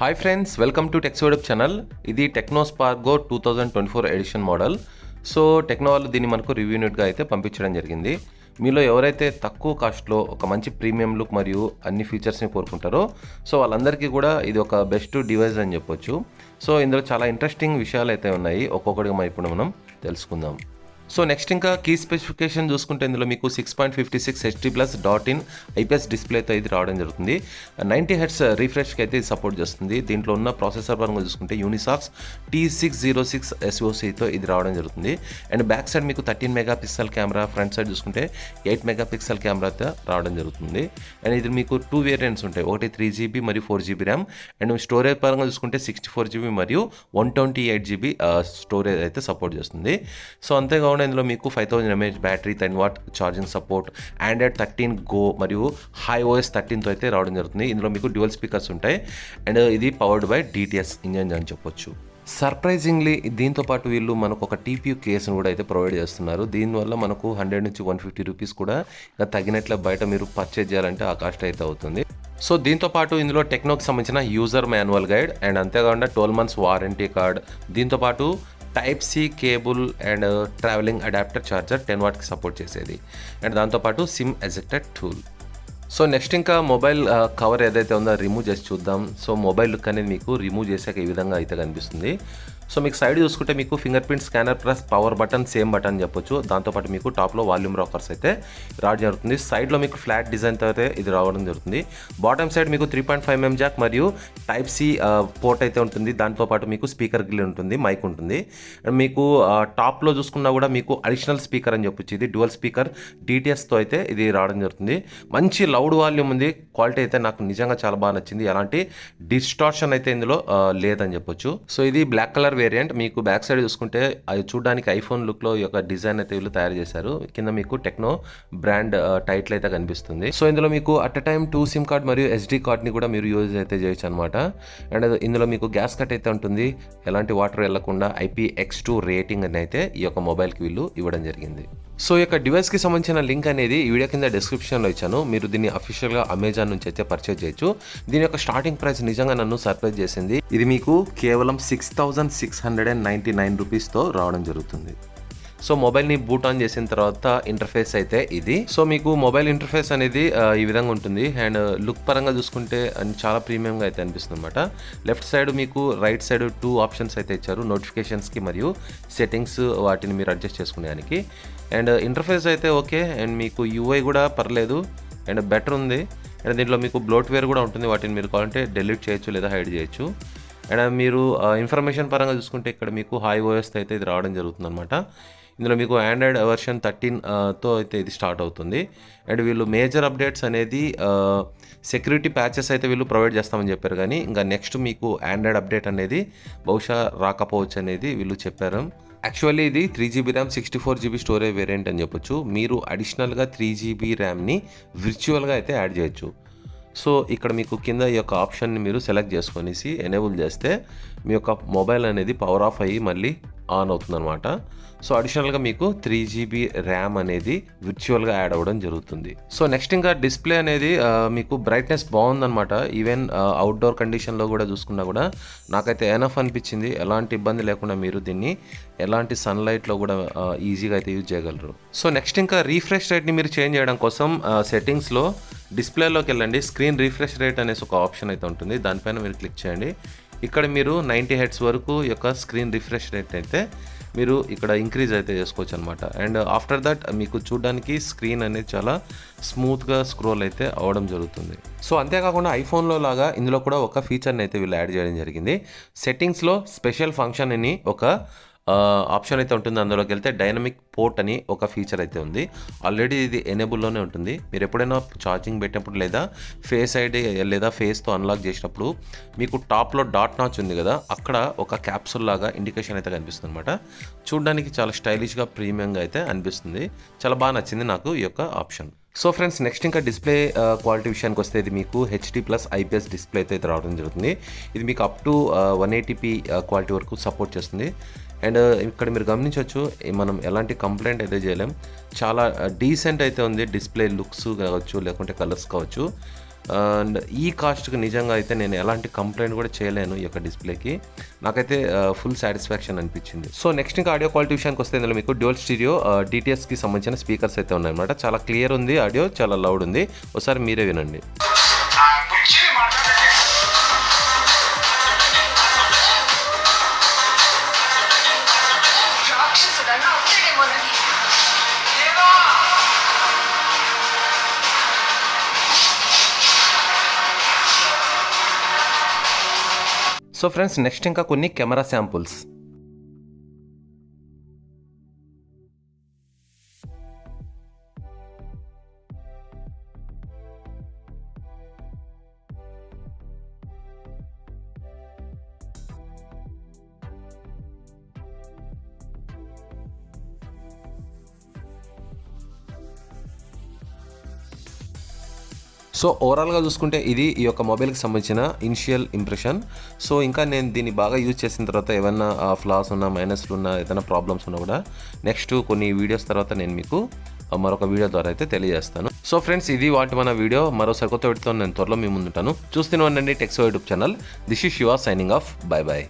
Hi friends welcome to టెక్స్వడప్ channel ఇది Tecno spark go two thousand twenty four edition model so Tecno వాళ్ళు దీన్ని మనకు review యూనిట్గా అయితే పంపించడం జరిగింది. మీలో ఎవరైతే తక్కువ కాస్ట్లో ఒక మంచి ప్రీమియం లుక్ మరియు అన్ని ఫీచర్స్ని కోరుకుంటారో సో వాళ్ళందరికీ కూడా ఇది ఒక బెస్ట్ డివైస్ అని చెప్పొచ్చు. సో ఇందులో చాలా ఇంట్రెస్టింగ్ విషయాలు అయితే ఉన్నాయి. ఒక్కొక్కటిగా ఇప్పుడు మనం తెలుసుకుందాం. సో నెక్స్ట్ ఇంకా కీ స్పెసిఫికేషన్ చూసుకుంటే ఇందులో మీకు six point fifty six HD plus dot in IPS డిస్ప్లేతో ఇది రావడం జరుగుతుంది. నైంటీ హెడ్స్ రీఫ్రెష్కి అయితే ఇది సపోర్ట్ చేస్తుంది. దీంట్లో ఉన్న ప్రాసెసర్ పరంగా చూసుకుంటే Unisoc T six zero six ఎస్ఓసితో ఇది రావడం జరుగుతుంది. అండ్ బ్యాక్ సైడ్ మీకు thirteen megapixel camera front side చూసుకుంటే ఎయిట్ మెగా పిక్సెల్ కెమెరాతో రావడం జరుగుతుంది. అండ్ ఇది మీకు టూ వేరియంట్స్ ఉంటాయి. ఒకటి త్రీ జీబీ మరియు four GB RAM. And storage పరంగా చూసుకుంటే సిక్స్టీ ఫోర్ జీబీ మరియు one twenty eight GB storage అయితే సపోర్ట్ చేస్తుంది. సో అంతేకాకుండా ఇందులో మీకు five thousand M A H battery ten watt charging support Android thirteen Go మరియు హై ఓఎస్ థర్టీన్తో అయితే రావడం జరుగుతుంది. ఇందులో మీకు డ్యువల్ స్పీకర్స్ ఉంటాయి. అండ్ ఇది పవర్డ్ బై డిటిఎస్ ఇంజన్ అని చెప్పొచ్చు. సర్ప్రైజింగ్లీ దీంతో పాటు వీళ్ళు మనకు ఒక టీపీయూ కేసును కూడా అయితే ప్రొవైడ్ చేస్తున్నారు. దీనివల్ల మనకు హండ్రెడ్ నుంచి వన్ ఫిఫ్టీ రూపీస్ కూడా ఇంకా తగినట్లే బయట మీరు పర్చేజ్ చేయాలంటే ఆ కాస్ట్ అయితే అవుతుంది. సో దీంతో పాటు ఇందులో టెక్నోకి సంబంధించిన యూజర్ మాన్యువల్ గైడ్ అండ్ అంతేకాకుండా ట్వెల్వ్ మంత్స్ వారంటీ కార్డ్ దీంతో పాటు type C cable and travelling adapter charger ten వాట్కి support చేసేది. అండ్ దాంతోపాటు SIM ejected tool so next ఇంకా మొబైల్ కవర్ uh, ఏదైతే ఉందో రిమూవ్ చేసి చూద్దాం. సో మొబైల్ లుక్ అనేది మీకు రిమూవ్ చేసాక ఈ విధంగా అయితే కనిపిస్తుంది. సో మీకు సైడ్ చూసుకుంటే మీకు fingerprint scanner plus power button same button చెప్పొచ్చు. దాంతోపాటు మీకు టాప్లో వాల్యూమ్ రాకర్స్ అయితే రావడం జరుగుతుంది. సైడ్లో మీకు ఫ్లాట్ డిజైన్తో అయితే ఇది రావడం జరుగుతుంది. బాటమ్ సైడ్ మీకు three point five M M jack మరియు టైప్ సి పోర్ట్ అయితే ఉంటుంది. దాంతోపాటు మీకు స్పీకర్ గిల్ ఉంటుంది మైక్ ఉంటుంది. మీకు టాప్లో చూసుకున్నా కూడా మీకు అడిషనల్ స్పీకర్ అని చెప్పొచ్చు. ఇది డ్యువల్ స్పీకర్ డీటీఎస్తో అయితే ఇది రావడం జరుగుతుంది. మంచి లౌడ్ వాల్యూమ్ ఉంది. క్వాలిటీ అయితే నాకు నిజంగా చాలా బాగా నచ్చింది. ఎలాంటి డిస్టార్షన్ అయితే ఇందులో లేదని చెప్పొచ్చు. సో ఇది బ్లాక్ కలర్ వేరియంట్ మీకు బ్యాక్ సైడ్ చూసుకుంటే అది చూడడానికి ఐఫోన్ లుక్లో ఈ యొక్క డిజైన్ అయితే వీళ్ళు తయారు చేశారు. కింద మీకు టెక్నో బ్రాండ్ టైటిల్ అయితే కనిపిస్తుంది. సో ఇందులో మీకు at a time two SIM card మరియు ఎస్డి కార్డ్ని కూడా మీరు యూజ్ అయితే చేయొచ్చు అనమాట అండ్ ఇందులో మీకు గ్యాస్ కట్ అయితే ఉంటుంది. ఎలాంటి వాటర్ వెళ్ళకుండా ఐపీ ఎక్స్ టూ రేటింగ్ అని అయితే ఈ యొక్క మొబైల్కి వీళ్ళు ఇవ్వడం జరిగింది. సో ఈ యొక్క డివైస్కి సంబంధించిన లింక్ అనేది ఈ వీడియో కింద డిస్క్రిప్షన్లో ఇచ్చాను. మీరు దీన్ని అఫీషియల్గా అమెజాన్ నుంచి అయితే పర్చేజ్ చేయొచ్చు. దీని యొక్క స్టార్టింగ్ ప్రైస్ నిజంగా నన్ను సర్ప్రైజ్ చేసింది. ఇది మీకు కేవలం six thousand six hundred and ninety nine రూపీస్తో రావడం జరుగుతుంది. సో మొబైల్ని బూట్ ఆన్ చేసిన తర్వాత ఇంటర్ఫేస్ అయితే ఇది. సో మీకు మొబైల్ ఇంటర్ఫేస్ అనేది ఈ విధంగా ఉంటుంది. అండ్ లుక్ పరంగా చూసుకుంటే చాలా ప్రీమియంగా అయితే అనిపిస్తుంది అనమాట లెఫ్ట్ సైడ్ మీకు రైట్ సైడ్ టూ ఆప్షన్స్ అయితే ఇచ్చారు. నోటిఫికేషన్స్కి మరియు సెట్టింగ్స్ వాటిని మీరు అడ్జస్ట్ చేసుకునేదానికి. అండ్ ఇంటర్ఫేస్ అయితే ఓకే. అండ్ మీకు యూఐ కూడా పర్లేదు. అండ్ బెటర్ ఉంది. అండ్ దీంట్లో మీకు బ్లోట్వేర్ కూడా ఉంటుంది. వాటిని మీరు కావాలంటే డెలీట్ చేయొచ్చు లేదా హైడ్ చేయొచ్చు. అండ్ మీరు ఇన్ఫర్మేషన్ పరంగా చూసుకుంటే ఇక్కడ మీకు హై ఓఎస్ అయితే ఇది రావడం జరుగుతుంది అనమాట ఇందులో మీకు ఆండ్రాయిడ్ వెర్షన్ థర్టీన్తో అయితే ఇది స్టార్ట్ అవుతుంది. అండ్ వీళ్ళు మేజర్ అప్డేట్స్ అనేది uh, సెక్యూరిటీ ప్యాచెస్ అయితే వీళ్ళు ప్రొవైడ్ చేస్తామని చెప్పారు. కానీ ఇంకా నెక్స్ట్ మీకు ఆండ్రాయిడ్ అప్డేట్ అనేది బహుశా రాకపోవచ్చు అనేది వీళ్ళు చెప్పారు. యాక్చువల్లీ ఇది three GB RAM sixty four GB storage variant అని చెప్పొచ్చు. మీరు అడిషనల్గా త్రీ జీబీ ర్యామ్ని విర్చువల్గా అయితే యాడ్ చేయొచ్చు. సో ఇక్కడ మీకు కింద ఈ యొక్క ఆప్షన్ని మీరు సెలెక్ట్ చేసుకొనేసి ఎనేబుల్ చేస్తే మీ యొక్క మొబైల్ అనేది పవర్ ఆఫ్ అయ్యి మళ్ళీ ఆన్ అవుతుందన్నమాట. సో అడిషనల్గా మీకు త్రీ జీబీ ర్యామ్ అనేది విర్చువల్గా యాడ్ అవ్వడం జరుగుతుంది. సో నెక్స్ట్ ఇంకా డిస్ప్లే అనేది మీకు బ్రైట్నెస్ బాగుందనమాట ఈవెన్ అవుట్డోర్ కండిషన్లో కూడా చూసుకున్నా కూడా నాకైతే ఎనఫ్ అనిపించింది. ఎలాంటి ఇబ్బంది లేకుండా మీరు దీన్ని ఎలాంటి సన్లైట్లో కూడా ఈజీగా అయితే యూజ్ చేయగలరు. సో నెక్స్ట్ ఇంకా రీఫ్రెష్ రేట్ని మీరు చేంజ్ చేయడం కోసం సెట్టింగ్స్లో డిస్ప్లేలోకి వెళ్ళండి. స్క్రీన్ రీఫ్రెష్ రేట్ అనేసి ఒక ఆప్షన్ అయితే ఉంటుంది. దానిపైన మీరు క్లిక్ చేయండి. ఇక్కడ మీరు నైంటీ హెడ్స్ వరకు యొక్క స్క్రీన్ రిఫ్రెష్ రేట్ అయితే మీరు ఇక్కడ ఇంక్రీజ్ అయితే చేసుకోవచ్చు అనమాట అండ్ ఆఫ్టర్ దట్ మీకు చూడడానికి స్క్రీన్ అనేది చాలా స్మూత్గా స్క్రోల్ అయితే అవ్వడం జరుగుతుంది. సో అంతేకాకుండా ఐఫోన్లో లాగా ఇందులో కూడా ఒక ఫీచర్ని అయితే వీళ్ళు యాడ్ చేయడం జరిగింది. సెట్టింగ్స్లో స్పెషల్ ఫంక్షన్ అని ఒక ఆప్షన్ అయితే ఉంటుంది. అందులోకి వెళ్తే డైనమిక్ పోర్ట్ అని ఒక ఫీచర్ అయితే ఉంది. ఆల్రెడీ ఇది ఎనేబుల్లోనే ఉంటుంది. మీరు ఎప్పుడైనా ఛార్జింగ్ పెట్టినప్పుడు లేదా ఫేస్ ఐడి లేదా ఫేస్తో అన్లాక్ చేసినప్పుడు మీకు టాప్లో డాట్ నాచ్ ఉంది కదా అక్కడ ఒక క్యాప్సూల్ లాగా ఇండికేషన్ అయితే కనిపిస్తుంది అనమాట చూడడానికి చాలా స్టైలిష్గా ప్రీమియంగా అయితే అనిపిస్తుంది. చాలా బాగా నచ్చింది నాకు ఈ యొక్క ఆప్షన్. సో ఫ్రెండ్స్ నెక్స్ట్ ఇంకా డిస్ప్లే క్వాలిటీ విషయానికి వస్తే ఇది మీకు హెచ్డి ప్లస్ ఐపీఎస్ డిస్ప్లే అయితే రావడం జరుగుతుంది. ఇది మీకు up to one eighty P quality వరకు సపోర్ట్ చేస్తుంది. అండ్ ఇక్కడ మీరు గమనించవచ్చు మనం ఎలాంటి కంప్లైంట్ అయితే చేయలేం. చాలా డీసెంట్ అయితే ఉంది డిస్ప్లే లుక్స్ కావచ్చు లేకుంటే కలర్స్ కావచ్చు. అండ్ ఈ కాస్ట్కి నిజంగా అయితే నేను ఎలాంటి కంప్లైంట్ కూడా చేయలేను ఈ యొక్క డిస్ప్లేకి. నాకైతే ఫుల్ సాటిస్ఫాక్షన్ అనిపించింది. సో నెక్స్ట్ ఇంకా ఆడియో క్వాలిటీ విషయానికి వస్తే ఇందులో మీకు డ్యూల్ స్టీరియో డిటిఎస్కి సంబంధించిన స్పీకర్స్ అయితే ఉన్నాయన్నమాట. చాలా క్లియర్ ఉంది ఆడియో చాలా లౌడ్ ఉంది. ఒకసారి మీరే వినండి. సో ఫ్రెండ్స్ నెక్స్ట్ ఇంకా కొన్ని కెమెరా శాంపుల్స్. సో ఓవరాల్గా చూసుకుంటే ఇది ఈ యొక్క మొబైల్కి సంబంధించిన ఇనిషియల్ ఇంప్రెషన్ సో ఇంకా నేను దీన్ని బాగా యూజ్ చేసిన తర్వాత ఏమైనా ఫ్లాస్ ఉన్నా మైనస్లు ఉన్నా ఏదైనా ప్రాబ్లమ్స్ ఉన్నా కూడా నెక్స్ట్ కొన్ని వీడియోస్ తర్వాత నేను మీకు మరొక వీడియో ద్వారా అయితే తెలియజేస్తాను. సో ఫ్రెండ్స్ ఇది వాటి మన వీడియో మరో సరికొత్త వీడితో నేను త్వరలో మీ ముందుంటాను. చూస్తూనే ఉండండి tax YouTube channel this is Shiva signing off bye bye